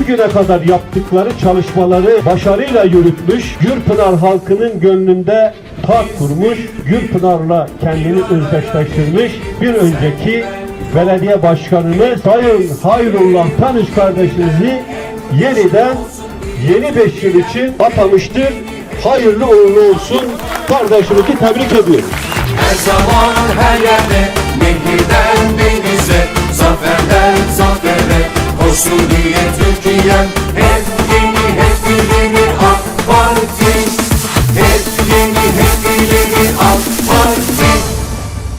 bugüne kadar yaptıkları çalışmaları başarıyla yürütmüş, Gürpınar halkının gönlünde taht kurmuş, Gürpınar'la kendini özdeşleştirmiş bir önceki belediye başkanımız Sayın Hayrullah Tanış kardeşimizi yeniden yeni 5 yıl için atamıştır. Hayırlı uğurlu olsun. Kardeşimizi tebrik ediyorum. Her zaman her Koştu diye Türkiye'm Hep